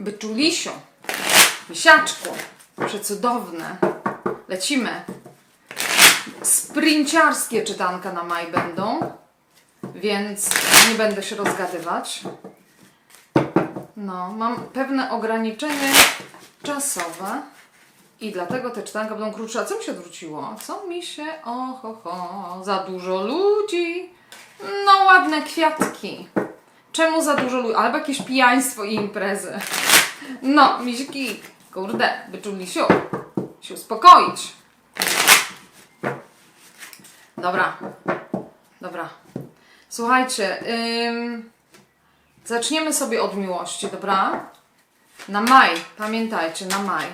Byczulisio, misiaczku, przecudowne. Lecimy. Sprinciarskie czytanka na maj będą, więc nie będę się rozgadywać. No, mam pewne ograniczenie czasowe i dlatego te czytanka będą krótsze. A co mi się odwróciło? Co mi się... Oho, ho, za dużo ludzi. No, ładne kwiatki. Czemu za dużo ludzi? Albo jakieś pijaństwo i imprezy. No, misieki, kurde, wyczuli się. Się uspokoić. Dobra. Dobra. Słuchajcie, ym, zaczniemy sobie od miłości, dobra? Na maj, pamiętajcie, na maj.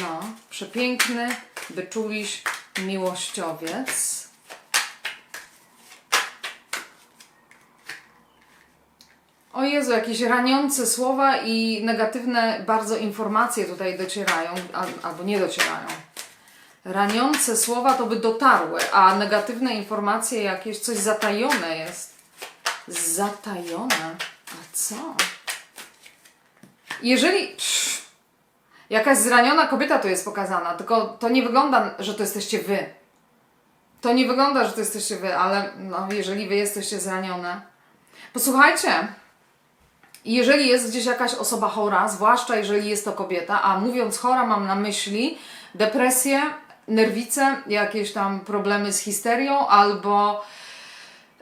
No, przepiękny, wyczuliś miłościowiec. O Jezu, jakieś raniące słowa i negatywne bardzo informacje tutaj docierają, al- albo nie docierają. Raniące słowa to by dotarły, a negatywne informacje jakieś, coś zatajone jest. Zatajone? A co? Jeżeli... Psz, jakaś zraniona kobieta tu jest pokazana, tylko to nie wygląda, że to jesteście wy. To nie wygląda, że to jesteście wy, ale no, jeżeli wy jesteście zranione. Posłuchajcie, jeżeli jest gdzieś jakaś osoba chora, zwłaszcza jeżeli jest to kobieta, a mówiąc chora mam na myśli depresję, nerwice, jakieś tam problemy z histerią albo,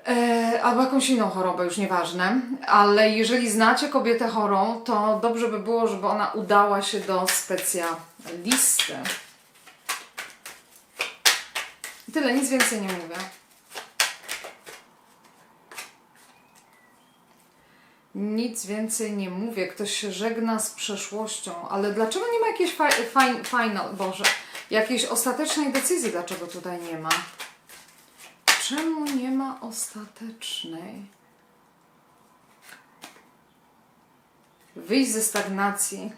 e, albo jakąś inną chorobę, już nieważne. Ale jeżeli znacie kobietę chorą, to dobrze by było, żeby ona udała się do specjalisty. Tyle, nic więcej nie mówię. Nic więcej nie mówię. Ktoś się żegna z przeszłością, ale dlaczego nie ma jakiejś final, Boże, jakiejś ostatecznej decyzji? Dlaczego tutaj nie ma? Czemu nie ma ostatecznej? Wyjść ze stagnacji.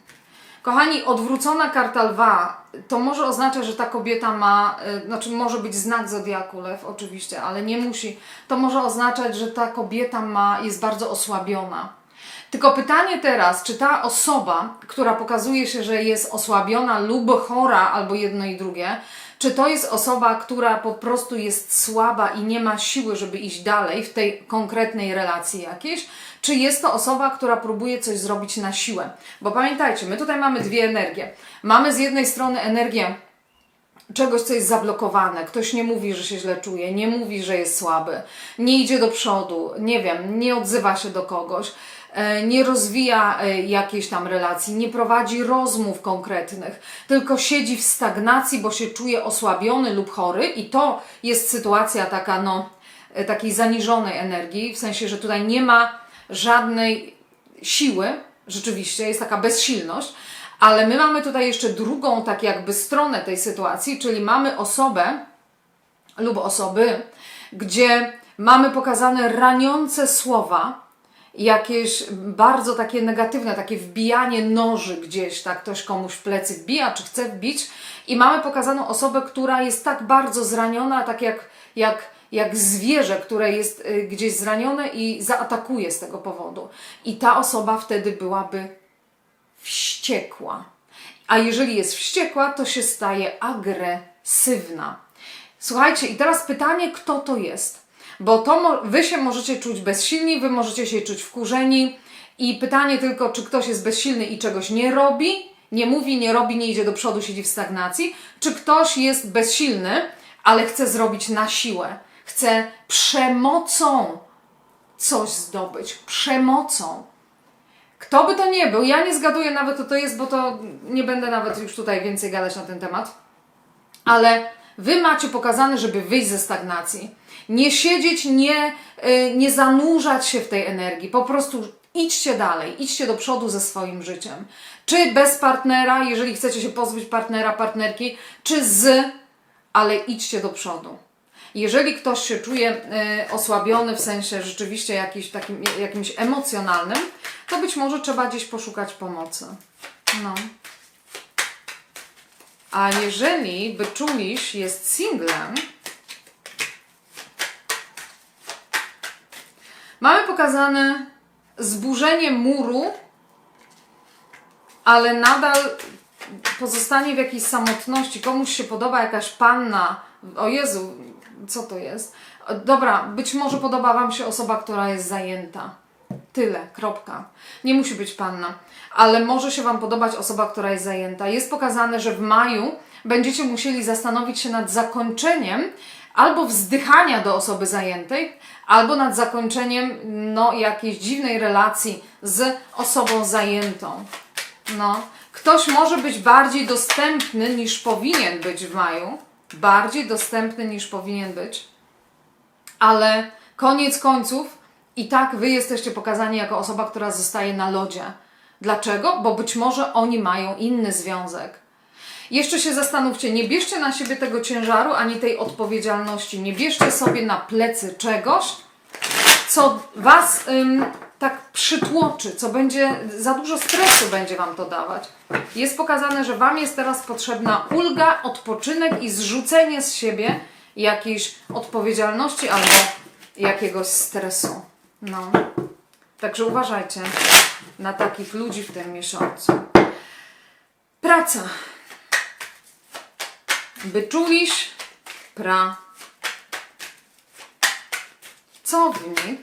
Kochani, odwrócona karta lwa to może oznaczać, że ta kobieta ma, y, znaczy może być znak zodiaku lew, oczywiście, ale nie musi. To może oznaczać, że ta kobieta ma, jest bardzo osłabiona. Tylko pytanie teraz, czy ta osoba, która pokazuje się, że jest osłabiona lub chora, albo jedno i drugie, czy to jest osoba, która po prostu jest słaba i nie ma siły, żeby iść dalej w tej konkretnej relacji jakiejś, czy jest to osoba, która próbuje coś zrobić na siłę? Bo pamiętajcie, my tutaj mamy dwie energie. Mamy z jednej strony energię czegoś, co jest zablokowane. Ktoś nie mówi, że się źle czuje, nie mówi, że jest słaby, nie idzie do przodu, nie wiem, nie odzywa się do kogoś, nie rozwija e, jakiejś tam relacji, nie prowadzi rozmów konkretnych, tylko siedzi w stagnacji, bo się czuje osłabiony lub chory i to jest sytuacja taka, no, e, takiej zaniżonej energii, w sensie, że tutaj nie ma żadnej siły, rzeczywiście, jest taka bezsilność, ale my mamy tutaj jeszcze drugą, tak jakby stronę tej sytuacji, czyli mamy osobę lub osoby, gdzie mamy pokazane raniące słowa, jakieś bardzo takie negatywne, takie wbijanie noży gdzieś, tak ktoś komuś w plecy wbija, czy chce wbić i mamy pokazaną osobę, która jest tak bardzo zraniona, tak jak, jak, jak zwierzę, które jest y, gdzieś zranione i zaatakuje z tego powodu. I ta osoba wtedy byłaby wściekła. A jeżeli jest wściekła, to się staje agresywna. Słuchajcie, i teraz pytanie, kto to jest? Bo to wy się możecie czuć bezsilni, wy możecie się czuć wkurzeni i pytanie tylko, czy ktoś jest bezsilny i czegoś nie robi, nie mówi, nie robi, nie idzie do przodu, siedzi w stagnacji, czy ktoś jest bezsilny, ale chce zrobić na siłę, chce przemocą coś zdobyć, przemocą. Kto by to nie był, ja nie zgaduję nawet, kto to jest, bo to nie będę nawet już tutaj więcej gadać na ten temat. Ale wy macie pokazane, żeby wyjść ze stagnacji. Nie siedzieć, nie, y, nie zanurzać się w tej energii. Po prostu idźcie dalej, idźcie do przodu ze swoim życiem. Czy bez partnera, jeżeli chcecie się pozbyć partnera, partnerki, czy z, ale idźcie do przodu. Jeżeli ktoś się czuje y, osłabiony w sensie rzeczywiście jakiś, takim, jakimś emocjonalnym, to być może trzeba gdzieś poszukać pomocy. No. A jeżeli wyczuliś jest singlem, mamy pokazane zburzenie muru ale nadal pozostanie w jakiejś samotności. Komuś się podoba jakaś panna. O Jezu, co to jest? Dobra, być może podoba Wam się osoba, która jest zajęta. Tyle, kropka. Nie musi być panna, ale może się Wam podobać osoba, która jest zajęta. Jest pokazane, że w maju będziecie musieli zastanowić się nad zakończeniem albo wzdychania do osoby zajętej, albo nad zakończeniem no, jakiejś dziwnej relacji z osobą zajętą. No, ktoś może być bardziej dostępny niż powinien być w maju, bardziej dostępny niż powinien być, ale koniec końców i tak wy jesteście pokazani jako osoba, która zostaje na lodzie. Dlaczego? Bo być może oni mają inny związek. Jeszcze się zastanówcie, nie bierzcie na siebie tego ciężaru ani tej odpowiedzialności. Nie bierzcie sobie na plecy czegoś, co was ym, tak przytłoczy, co będzie, za dużo stresu będzie wam to dawać. Jest pokazane, że wam jest teraz potrzebna ulga, odpoczynek i zrzucenie z siebie jakiejś odpowiedzialności albo jakiegoś stresu. No. Także uważajcie na takich ludzi w tym miesiącu. Praca. Wyczuliś pra. Cownik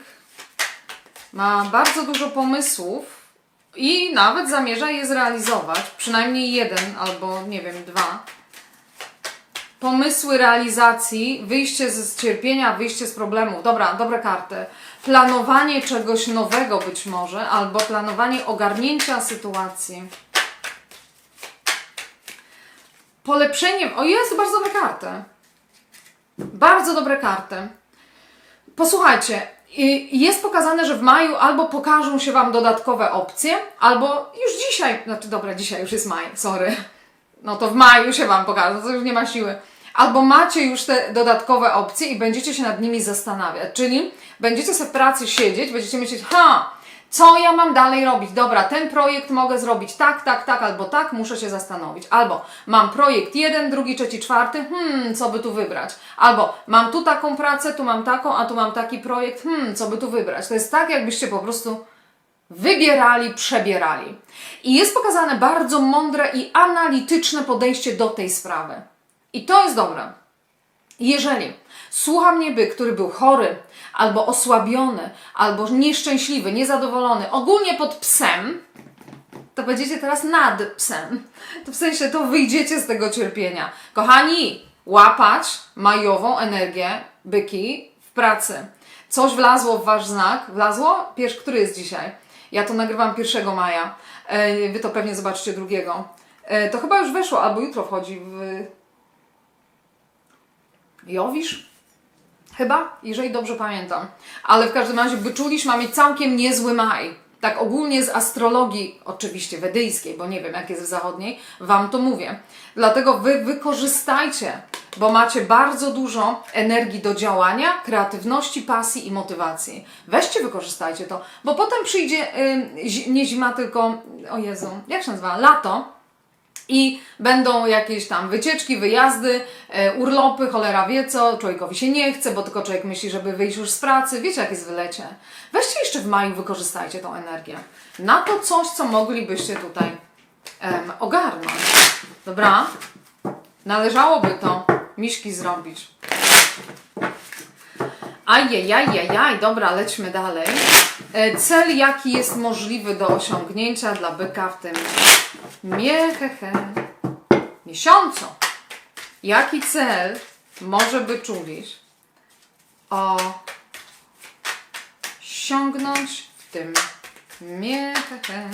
ma bardzo dużo pomysłów i nawet zamierza je zrealizować. Przynajmniej jeden albo nie wiem, dwa. Pomysły realizacji, wyjście z cierpienia, wyjście z problemów. Dobra, dobre karty. Planowanie czegoś nowego być może, albo planowanie ogarnięcia sytuacji. Polepszeniem. O jest bardzo dobre karty. Bardzo dobre karty. Posłuchajcie, y, jest pokazane, że w maju albo pokażą się Wam dodatkowe opcje, albo już dzisiaj, znaczy dobra, dzisiaj już jest maj, sorry. No to w maju się Wam pokażą, to już nie ma siły. Albo macie już te dodatkowe opcje i będziecie się nad nimi zastanawiać. Czyli będziecie sobie w pracy siedzieć, będziecie myśleć, ha, co ja mam dalej robić? Dobra, ten projekt mogę zrobić tak, tak, tak, albo tak, muszę się zastanowić. Albo mam projekt jeden, drugi, trzeci, czwarty, hmm, co by tu wybrać? Albo mam tu taką pracę, tu mam taką, a tu mam taki projekt, hmm, co by tu wybrać? To jest tak, jakbyście po prostu wybierali, przebierali. I jest pokazane bardzo mądre i analityczne podejście do tej sprawy. I to jest dobre. Jeżeli słucha mnie byk, który był chory, albo osłabiony, albo nieszczęśliwy, niezadowolony, ogólnie pod psem, to będziecie teraz nad psem. To w sensie to wyjdziecie z tego cierpienia. Kochani, łapać majową energię byki w pracy. Coś wlazło w wasz znak. Wlazło? Pierwszy, który jest dzisiaj? Ja to nagrywam 1 maja. E, Wy to pewnie zobaczycie drugiego. E, To chyba już weszło, albo jutro wchodzi w Jowisz? Chyba, jeżeli dobrze pamiętam. Ale w każdym razie wyczuliś ma mieć całkiem niezły maj. Tak ogólnie z astrologii, oczywiście wedyjskiej, bo nie wiem jak jest w zachodniej, Wam to mówię. Dlatego Wy wykorzystajcie, bo macie bardzo dużo energii do działania, kreatywności, pasji i motywacji. Weźcie, wykorzystajcie to, bo potem przyjdzie y, zi- nie zima, tylko, o Jezu, jak się nazywa, lato, i będą jakieś tam wycieczki, wyjazdy, e, urlopy, cholera wie co, człowiekowi się nie chce, bo tylko człowiek myśli, żeby wyjść już z pracy. Wiecie, jak jest w lecie. Weźcie jeszcze w maju, wykorzystajcie tą energię. Na to coś, co moglibyście tutaj em, ogarnąć. Dobra? Należałoby to miśki zrobić. Ajajajajaj, dobra, lećmy dalej. E, Cel, jaki jest możliwy do osiągnięcia dla byka w tym miehehe miesiącu. Jaki cel może wyczulić osiągnąć w tym miehehe?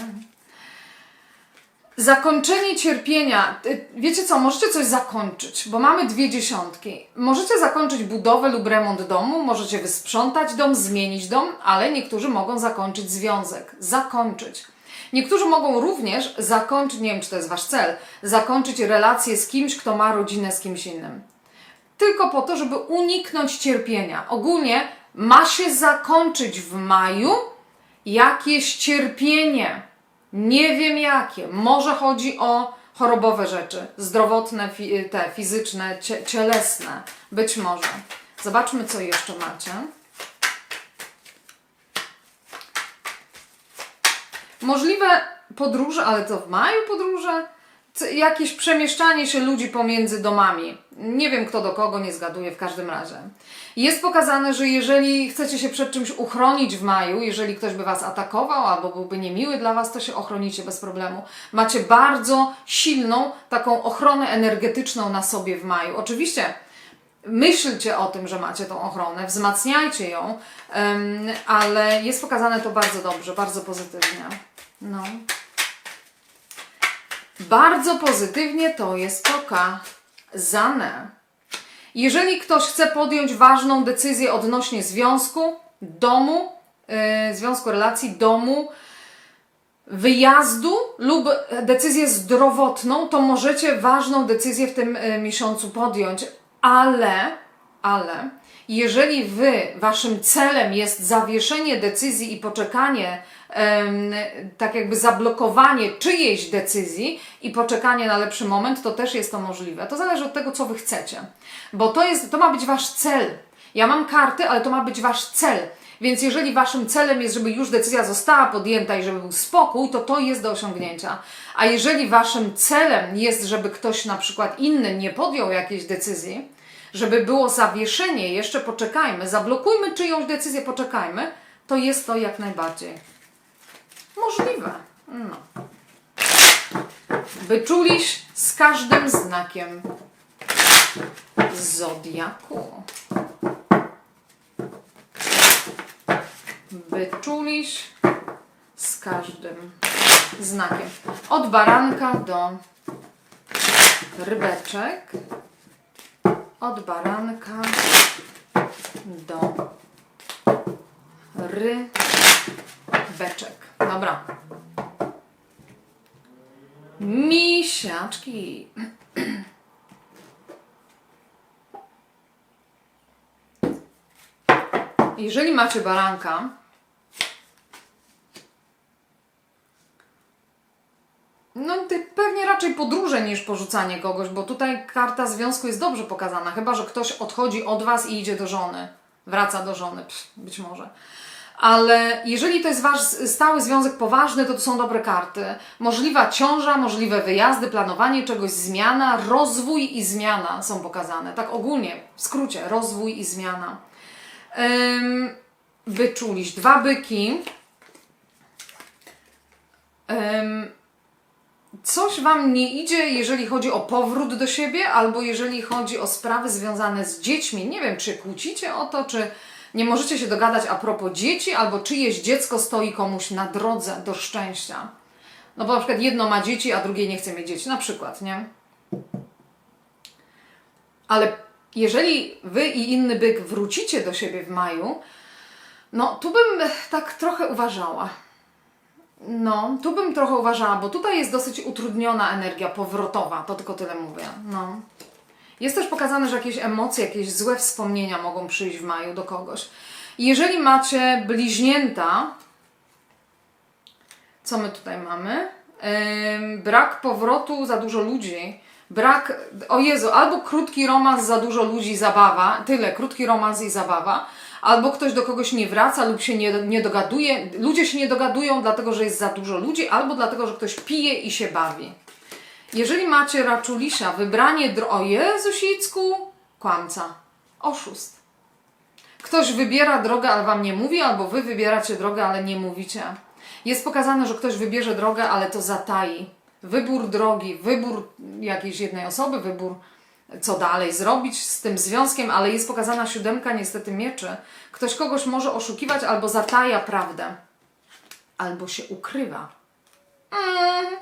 Zakończenie cierpienia. Y, Wiecie co, możecie coś zakończyć, bo mamy dwie dziesiątki. Możecie zakończyć budowę lub remont domu, możecie wysprzątać dom, zmienić dom, ale niektórzy mogą zakończyć związek. Zakończyć. Niektórzy mogą również zakończyć, nie wiem czy to jest wasz cel, zakończyć relację z kimś, kto ma rodzinę z kimś innym. Tylko po to, żeby uniknąć cierpienia. Ogólnie ma się zakończyć w maju jakieś cierpienie. Nie wiem jakie. Może chodzi o chorobowe rzeczy, zdrowotne, te fizyczne, cie- cielesne. Być może. Zobaczmy, co jeszcze macie. Możliwe podróże, ale to w maju podróże? Jakieś przemieszczanie się ludzi pomiędzy domami. Nie wiem kto do kogo, nie zgaduję w każdym razie. Jest pokazane, że jeżeli chcecie się przed czymś uchronić w maju, jeżeli ktoś by Was atakował albo byłby niemiły dla Was, to się ochronicie bez problemu. Macie bardzo silną taką ochronę energetyczną na sobie w maju. Oczywiście myślcie o tym, że macie tą ochronę, wzmacniajcie ją, ale jest pokazane to bardzo dobrze, bardzo pozytywnie. No. Bardzo pozytywnie to jest pokazane. Jeżeli ktoś chce podjąć ważną decyzję odnośnie związku, domu, yy, związku relacji, domu, wyjazdu lub decyzję zdrowotną, to możecie ważną decyzję w tym y, miesiącu podjąć, ale, ale jeżeli wy, waszym celem jest zawieszenie decyzji i poczekanie, tak jakby zablokowanie czyjejś decyzji i poczekanie na lepszy moment, to też jest to możliwe. To zależy od tego, co wy chcecie, bo to, jest, to ma być wasz cel. Ja mam karty, ale to ma być wasz cel. Więc jeżeli waszym celem jest, żeby już decyzja została podjęta i żeby był spokój, to to jest do osiągnięcia. A jeżeli waszym celem jest, żeby ktoś na przykład inny nie podjął jakiejś decyzji, żeby było zawieszenie, jeszcze poczekajmy, zablokujmy czyjąś decyzję, poczekajmy, to jest to jak najbardziej możliwe. No. Wyczuliś z każdym znakiem zodiaku. wyczuliś z każdym znakiem. Od baranka do rybeczek. Od baranka do rybeczek. Dobra. Misiaczki. Jeżeli macie baranka, No, ty pewnie raczej podróże niż porzucanie kogoś, bo tutaj karta związku jest dobrze pokazana. Chyba, że ktoś odchodzi od was i idzie do żony. Wraca do żony, Pff, być może. Ale jeżeli to jest wasz stały związek poważny, to to są dobre karty. Możliwa ciąża, możliwe wyjazdy, planowanie czegoś, zmiana, rozwój i zmiana są pokazane. Tak ogólnie, w skrócie, rozwój i zmiana. Ym, wyczuliś dwa byki. Coś Wam nie idzie, jeżeli chodzi o powrót do siebie, albo jeżeli chodzi o sprawy związane z dziećmi. Nie wiem, czy kłócicie o to, czy nie możecie się dogadać a propos dzieci, albo czyjeś dziecko stoi komuś na drodze do szczęścia. No bo na przykład jedno ma dzieci, a drugie nie chce mieć dzieci, na przykład, nie? Ale jeżeli Wy i inny byk wrócicie do siebie w maju, no tu bym tak trochę uważała. No, tu bym trochę uważała, bo tutaj jest dosyć utrudniona energia powrotowa, to tylko tyle mówię. No. Jest też pokazane, że jakieś emocje, jakieś złe wspomnienia mogą przyjść w maju do kogoś. Jeżeli macie bliźnięta, co my tutaj mamy? Ym, brak powrotu, za dużo ludzi. Brak, o Jezu, albo krótki romans, za dużo ludzi, zabawa. Tyle, krótki romans i zabawa. Albo ktoś do kogoś nie wraca lub się nie, nie dogaduje. Ludzie się nie dogadują, dlatego że jest za dużo ludzi, albo dlatego, że ktoś pije i się bawi. Jeżeli macie raczulisia, wybranie dro... O Jezusicku, kłamca, oszust. Ktoś wybiera drogę, ale wam nie mówi, albo wy wybieracie drogę, ale nie mówicie. Jest pokazane, że ktoś wybierze drogę, ale to zatai. Wybór drogi, wybór jakiejś jednej osoby, wybór co dalej zrobić z tym związkiem, ale jest pokazana siódemka niestety mieczy. Ktoś kogoś może oszukiwać albo zataja prawdę, albo się ukrywa. Mm.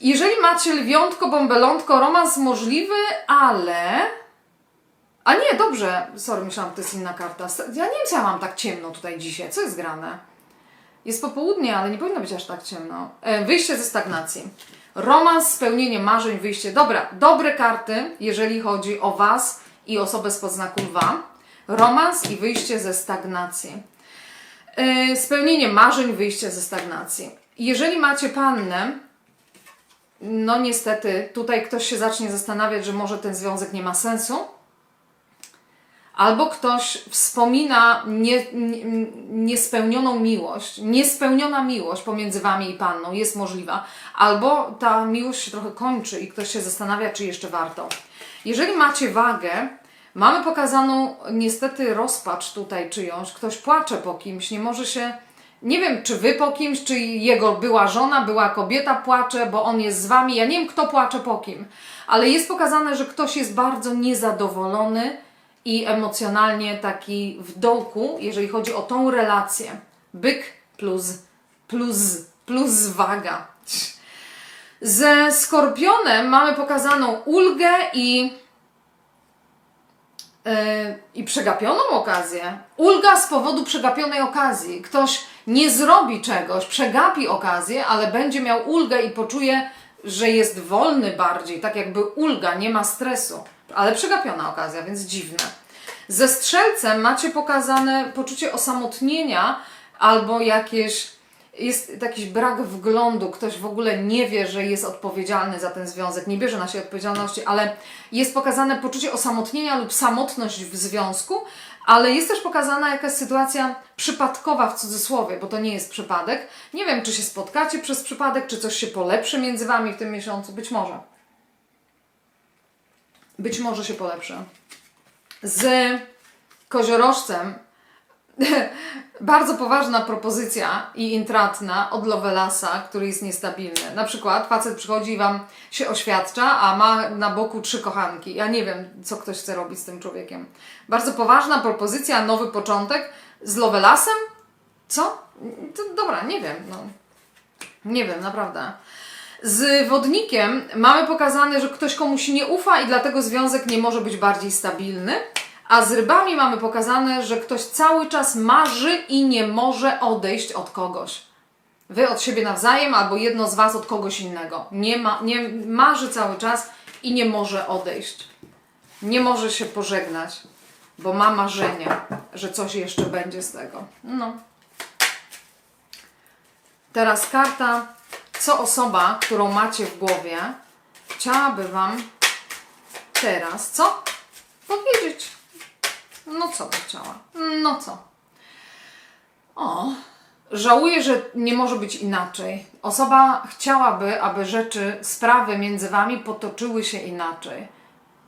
Jeżeli macie lwiątko, bąbelątko, romans możliwy, ale... A nie, dobrze. Sorry, myślałam, to jest inna karta. Ja nie wiem, co ja mam tak ciemno tutaj dzisiaj. Co jest grane? Jest popołudnie, ale nie powinno być aż tak ciemno. E, wyjście ze stagnacji. Romans, spełnienie marzeń, wyjście. Dobra, dobre karty, jeżeli chodzi o Was i osobę spod znaku lwa. Romans i wyjście ze stagnacji. E, spełnienie marzeń, wyjście ze stagnacji. Jeżeli macie pannę, no niestety, tutaj ktoś się zacznie zastanawiać, że może ten związek nie ma sensu. Albo ktoś wspomina nie, nie, niespełnioną miłość, niespełniona miłość pomiędzy Wami i Panną jest możliwa, albo ta miłość się trochę kończy i ktoś się zastanawia, czy jeszcze warto. Jeżeli macie wagę, mamy pokazaną niestety rozpacz tutaj czyjąś, ktoś płacze po kimś, nie może się, nie wiem czy Wy po kimś, czy jego była żona, była kobieta płacze, bo on jest z Wami, ja nie wiem kto płacze po kim, ale jest pokazane, że ktoś jest bardzo niezadowolony, i emocjonalnie taki w dołku, jeżeli chodzi o tą relację. Byk plus, plus, plus waga. Ze skorpionem mamy pokazaną ulgę i, yy, i przegapioną okazję. Ulga z powodu przegapionej okazji. Ktoś nie zrobi czegoś, przegapi okazję, ale będzie miał ulgę i poczuje, że jest wolny bardziej, tak jakby ulga, nie ma stresu. Ale przegapiona okazja, więc dziwne. Ze strzelcem macie pokazane poczucie osamotnienia albo jakieś jest jakiś brak wglądu, ktoś w ogóle nie wie, że jest odpowiedzialny za ten związek, nie bierze na siebie odpowiedzialności, ale jest pokazane poczucie osamotnienia lub samotność w związku, ale jest też pokazana jakaś sytuacja przypadkowa w cudzysłowie, bo to nie jest przypadek. Nie wiem, czy się spotkacie przez przypadek, czy coś się polepszy między Wami w tym miesiącu, być może. Być może się polepszy. Z koziorożcem bardzo poważna propozycja i intratna od Lovelasa, który jest niestabilny. Na przykład facet przychodzi i Wam się oświadcza, a ma na boku trzy kochanki. Ja nie wiem, co ktoś chce robić z tym człowiekiem. Bardzo poważna propozycja, nowy początek z Lovelasem? Co? To, dobra, nie wiem. No. Nie wiem, naprawdę. Z wodnikiem mamy pokazane, że ktoś komuś nie ufa i dlatego związek nie może być bardziej stabilny. A z rybami mamy pokazane, że ktoś cały czas marzy i nie może odejść od kogoś. Wy od siebie nawzajem, albo jedno z Was od kogoś innego. Nie, ma, nie marzy cały czas i nie może odejść. Nie może się pożegnać, bo ma marzenie, że coś jeszcze będzie z tego. No. Teraz karta, co osoba, którą macie w głowie, chciałaby Wam teraz, co? Powiedzieć. No co by chciała? No co? O, żałuję, że nie może być inaczej. Osoba chciałaby, aby rzeczy, sprawy między Wami potoczyły się inaczej.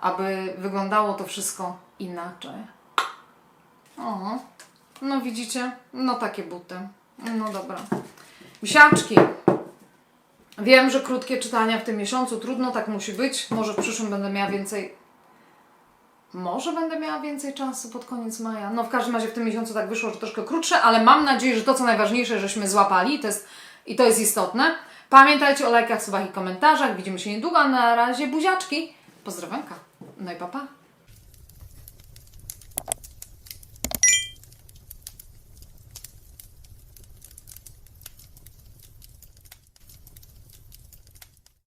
Aby wyglądało to wszystko inaczej. O, no widzicie? No takie buty. No dobra. Misiaczki. Wiem, że krótkie czytania w tym miesiącu, trudno, tak musi być. Może w przyszłym będę miała więcej. Może będę miała więcej czasu pod koniec maja. No w każdym razie w tym miesiącu tak wyszło, że troszkę krótsze, ale mam nadzieję, że to co najważniejsze, żeśmy złapali to jest, i to jest istotne. Pamiętajcie o lajkach, subach i komentarzach. Widzimy się niedługo. Na razie buziaczki. Pozdrowionka. No i papa. Pa.